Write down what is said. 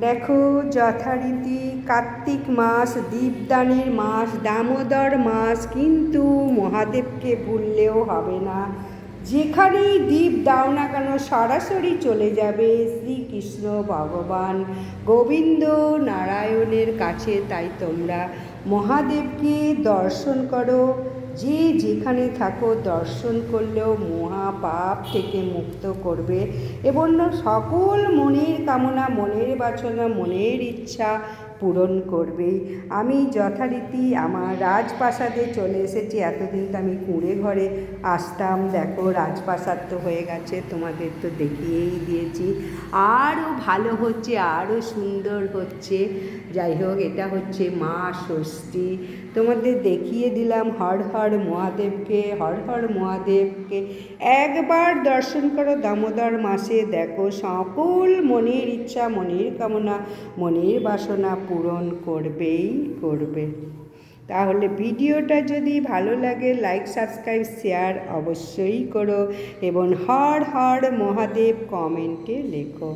দেখো যথারীতি কার্তিক মাস, দীপদানের মাস, দামোদর মাস, কিন্তু মহাদেবকে ভুললেও হবে না। যেখানেই দীপ দাও না কেন, সরাসরি চলে যাবে শ্রীকৃষ্ণ ভগবান। গোবিন্দ নারায়ণের কাছে তাই তোমরা মহাদেবকে দর্শন করো। যে যেখানে থাকো দর্শন করলেও মহা পাপ থেকে মুক্ত করবে। এবং সকল মনের কামনা, মনের বাসনা, মনের ইচ্ছা পূরণ করবেই। আমি যথারীতি আমার রাজপ্রাসাদে চলে এসেছি। এতদিন তো আমি কুঁড়ে ঘরে আসতাম। দেখো, রাজপ্রাসাদ তো হয়ে গেছে, তোমাদের তো দেখিয়েই দিয়েছি। আরও ভালো হচ্ছে, আরও সুন্দর হচ্ছে। যাই হোক, এটা হচ্ছে মা ষষ্ঠী। তোমাদের দেখিয়ে দিলাম হর হর মহাদেবকে, হর হর মহাদেবকে। একবার দর্শন করো দামোদর মাসে। দেখো, সকল মনের ইচ্ছা, মনের কামনা, মনের বাসনা পূরণ করবেই করবে। তাহলে ভিডিওটা যদি ভালো লাগে লাইক সাবস্ক্রাইব শেয়ার অবশ্যই করো এবং হর হর মহাদেব কমেন্টে লেখো।